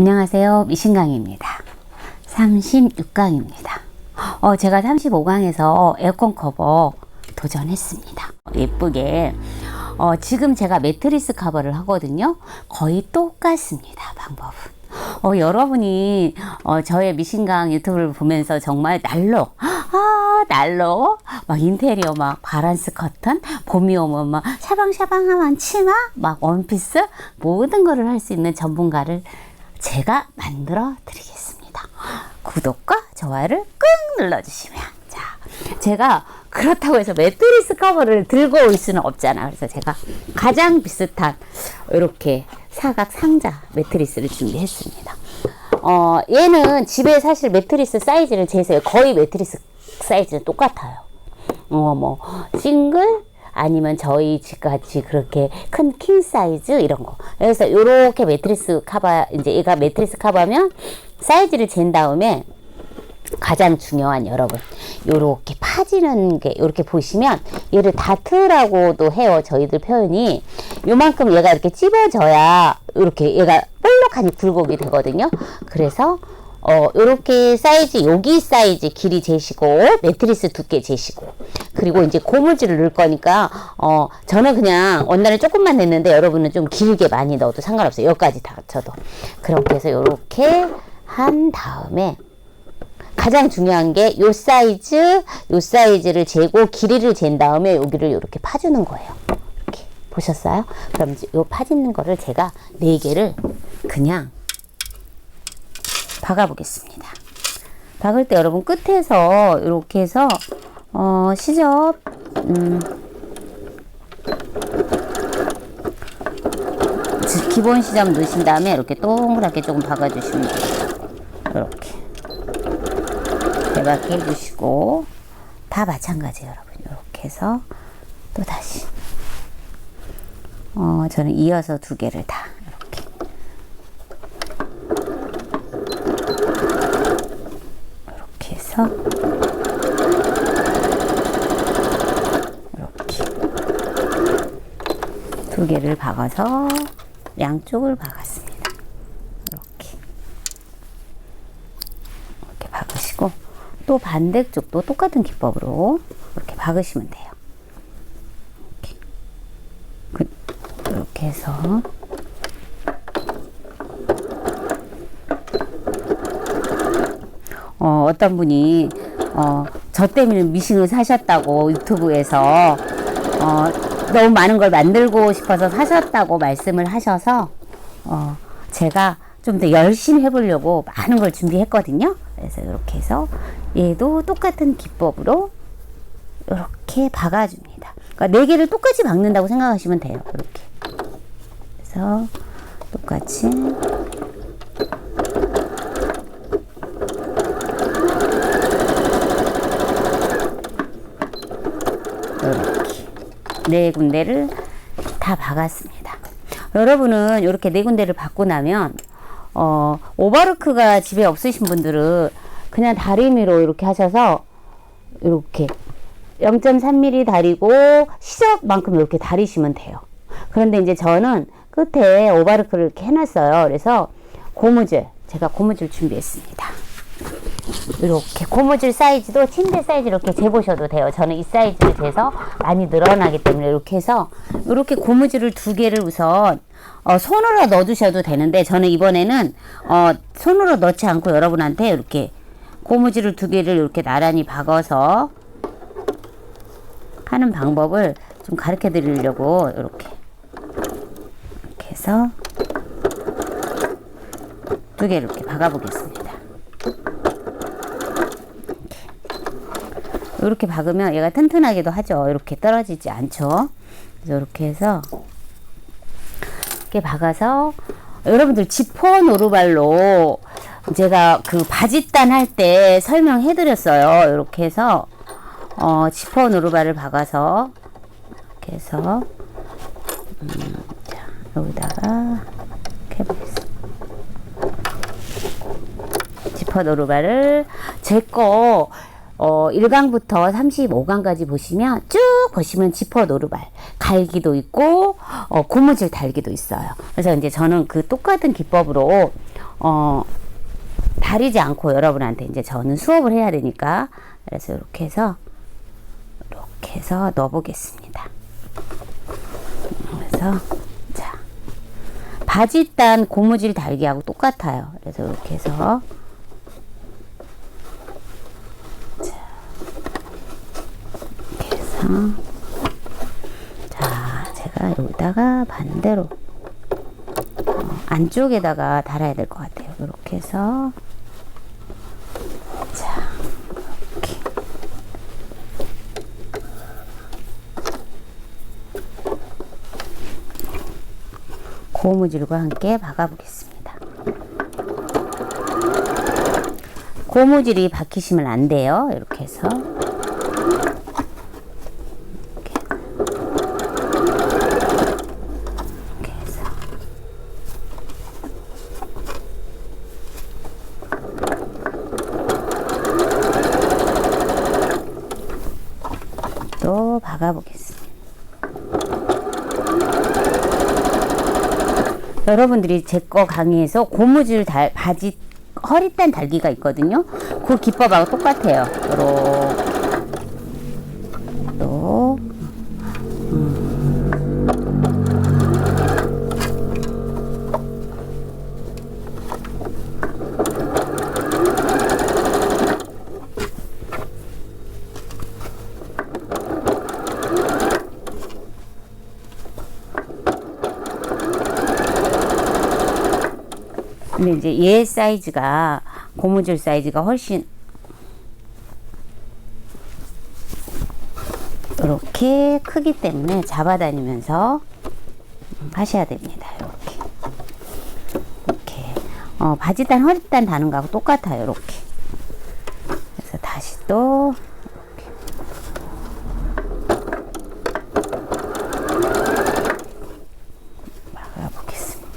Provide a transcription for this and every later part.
안녕하세요. 미신강입니다. 36강입니다. 어, 제가 35강에서 에어컨 커버 도전했습니다. 예쁘게. 어, 지금 제가 매트리스 커버를 하거든요. 거의 똑같습니다. 방법은. 어, 여러분이 어, 저의 미신강 유튜브를 보면서 정말 날로 아 날로 막 인테리어 막 바란스 커튼 봄이 오면 막 샤방샤방한 치마 막 원피스 모든 거를 할 수 있는 전문가를 제가 만들어 드리겠습니다. 구독과 좋아요를 꾹 눌러주시면 자 제가 그렇다고 해서 매트리스 커버를 들고 올 수는 없잖아. 그래서 제가 가장 비슷한 이렇게 사각 상자 매트리스를 준비했습니다. 어, 얘는 집에 사실 매트리스 사이즈를 재세요. 거의 매트리스 사이즈는 똑같아요. 어, 뭐, 싱글, 아니면 저희 집 같이 그렇게 큰 킹 사이즈 이런 거. 그래서 요렇게 매트리스 커버, 이제 얘가 매트리스 커버면 사이즈를 잰 다음에 가장 중요한 여러분 요렇게 파지는 게 요렇게 보시면 얘를 다트라고도 해요 저희들 표현이 요만큼 얘가 이렇게 찝어져야 이렇게 얘가 볼록하니 굴곡이 되거든요 그래서 어 요렇게 사이즈 여기 사이즈 길이 재시고 매트리스 두께 재시고 그리고 이제 고무줄을 넣을 거니까 어 저는 그냥 원단을 조금만 냈는데 여러분은 좀 길게 많이 넣어도 상관없어요 여기까지 다 쳐도 그렇게 해서 요렇게 한 다음에 가장 중요한 게 요 사이즈, 요 사이즈를 재고 길이를 잰 다음에 여기를 이렇게 파주는 거예요. 이렇게 보셨어요? 그럼 요 파지는 거를 제가 네 개를 그냥 박아 보겠습니다. 박을 때 여러분 끝에서 이렇게 해서 어, 시접 음, 기본 시접 넣으신 다음에 이렇게 동그랗게 조금 박아주시면 돼요. 이렇게. 대박게 해주시고 다 마찬가지예요 여러분 이렇게 해서 또 다시 어 저는 이어서 두 개를 다 이렇게 이렇게 해서 이렇게 두 개를 박아서 양쪽을 박았습니다. 이렇게. 이렇게 박으시고 또 반대쪽도 똑같은 기법으로 이렇게 박으시면 돼요. 이렇게, 그, 이렇게 해서 어, 어떤 분이 어, 저 때문에 미싱을 사셨다고 유튜브에서 어, 너무 많은 걸 만들고 싶어서 사셨다고 말씀을 하셔서 어, 제가 좀 더 열심히 해보려고 많은 걸 준비했거든요. 그래서 이렇게 해서 얘도 똑같은 기법으로 이렇게 박아줍니다. 그러니까 네 개를 똑같이 박는다고 생각하시면 돼요. 이렇게. 그래서 똑같이 이렇게 네 군데를 다 박았습니다. 여러분은 이렇게 네 군데를 박고 나면 어, 오버로크가 집에 없으신 분들은 그냥 다리미로 이렇게 하셔서 이렇게 0.3mm 다리고 시접만큼 이렇게 다리시면 돼요. 그런데 이제 저는 끝에 오버로크를 이렇게 해놨어요. 그래서 고무줄, 제가 고무줄 준비했습니다. 이렇게 고무줄 사이즈도 침대 사이즈 이렇게 재보셔도 돼요. 저는 이 사이즈를 재서 많이 늘어나기 때문에 이렇게 해서 이렇게 고무줄을 두 개를 우선 어, 손으로 넣어주셔도 되는데 저는 이번에는 어, 손으로 넣지 않고 여러분한테 이렇게 고무줄을 두 개를 이렇게 나란히 박아서 하는 방법을 좀 가르쳐 드리려고 이렇게 이렇게 해서 두 개를 이렇게 박아 보겠습니다. 이렇게 박으면 얘가 튼튼하기도 하죠. 이렇게 떨어지지 않죠. 그래서 이렇게 해서 이렇게 박아서 여러분들 지퍼 노루발로 제가 그 바짓단 할 때 설명해 드렸어요. 이렇게 해서 어, 지퍼 노루발을 박아서 이렇게 해서 음, 자, 여기다가 이렇게 해보겠습니다. 지퍼 노루발을 제거 어, 1강부터 35강까지 보시면 쭉 보시면 지퍼 노루발 갈기도 있고 어, 고무줄 달기도 있어요. 그래서 이제 저는 그 똑같은 기법으로 어, 다리지 않고 여러분한테 이제 저는 수업을 해야 되니까 그래서 이렇게 해서 이렇게 해서 넣어보겠습니다. 그래서 자 바지 단 고무줄 달기하고 똑같아요. 그래서 이렇게 해서 자 이렇게 해서 자 제가 여기다가 반대로 어, 안쪽에다가 달아야 될 것 같아요. 이렇게 해서 자 이렇게 고무줄과 함께 박아보겠습니다. 고무줄이 박히시면 안 돼요. 이렇게 해서 이렇게 해서 또 박아보겠습니다. 여러분들이 제 거 강의에서 고무줄 달, 바지 허리단 달기가 있거든요. 그 기법하고 똑같아요. 요렇게. 또. 근데 이제 얘 사이즈가 고무줄 사이즈가 훨씬 이렇게 크기 때문에 잡아다니면서 하셔야 됩니다. 이렇게 이렇게 어, 바지단 허리단 다는 거하고 똑같아요. 이렇게 그래서 다시 또 이렇게 막아보겠습니다.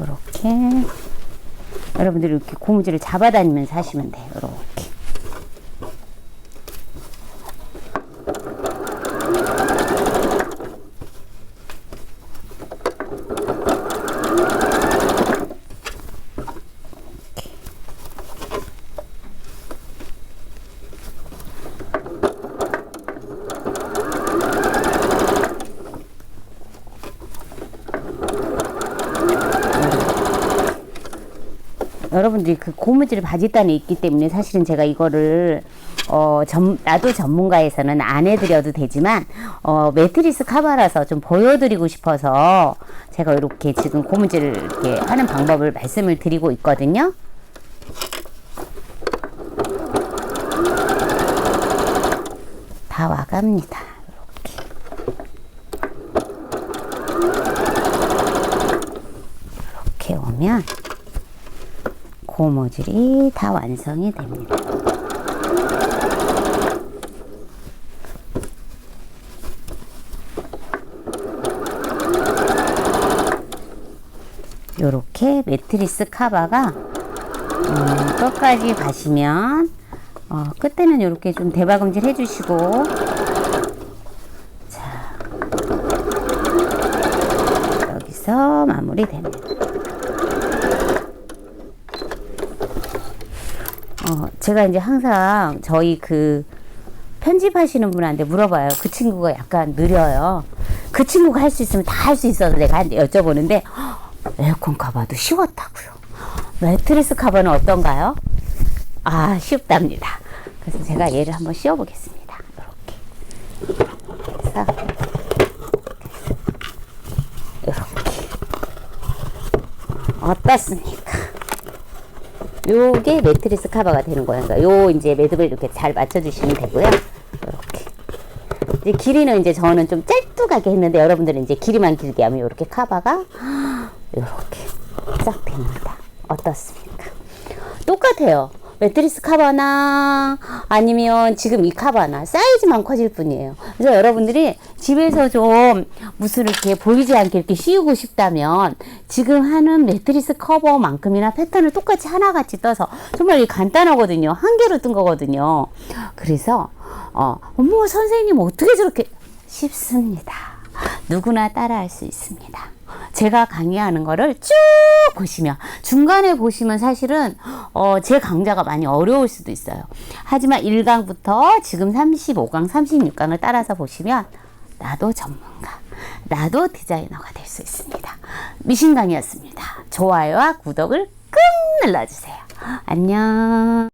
이렇게 여러분들이 이렇게 고무줄을 잡아다니면서 하시면 돼요. 이렇게. 여러분들이 그 고무줄 바지단이 있기 때문에 사실은 제가 이거를 어, 전, 나도 전문가에서는 안 해드려도 되지만, 어, 매트리스 카바라서 좀 보여드리고 싶어서 제가 이렇게 지금 고무줄을 이렇게 하는 방법을 말씀을 드리고 있거든요. 다 와갑니다. 이렇게. 이렇게 오면 고무줄이 다 완성이 됩니다. 요렇게 매트리스 카바가 음, 끝까지 가시면 어, 끝에는 이렇게 좀 대박음질 해주시고 자 여기서 마무리됩니다. 어, 제가 이제 항상 저희 그 편집하시는 분한테 물어봐요. 그 친구가 약간 느려요. 그 친구가 할 수 있으면 다 할 수 있어서 내가 한- 여쭤보는데 "헉, 에어컨 커버도 쉬웠다고요. 매트리스 커버는 어떤가요? 아 쉽답니다. 그래서 제가 얘를 한번 씌워보겠습니다. 이렇게. 그래서 이렇게. 어떻습니까? 요게 매트리스 커버가 되는 거예요. 그러니까 요 이제 매듭을 이렇게 잘 맞춰주시면 되고요. 이렇게. 이제 길이는 이제 저는 좀 짤뚝하게 했는데 여러분들은 이제 길이만 길게 하면 이렇게 커버가 이렇게 싹 됩니다. 어떻습니까? 똑같아요. 매트리스 커버나 아니면 지금 이 커버나 사이즈만 커질 뿐이에요. 그래서 여러분들이 집에서 좀 무슨 이렇게 보이지 않게 이렇게 씌우고 싶다면 지금 하는 매트리스 커버만큼이나 패턴을 똑같이 하나같이 떠서 정말 이 간단하거든요. 한 개로 뜬 거거든요. 그래서 어, 어머 선생님 어떻게 저렇게 쉽습니다. 누구나 따라할 수 있습니다. 제가 강의하는 거를 쭉 보시면 중간에 보시면 사실은 어, 제 강좌가 많이 어려울 수도 있어요. 하지만 1강부터 지금 35강, 36강을 따라서 보시면 나도 전문가, 나도 디자이너가 될 수 있습니다. 미신 강의였습니다. 좋아요와 구독을 꾹 눌러주세요. 안녕.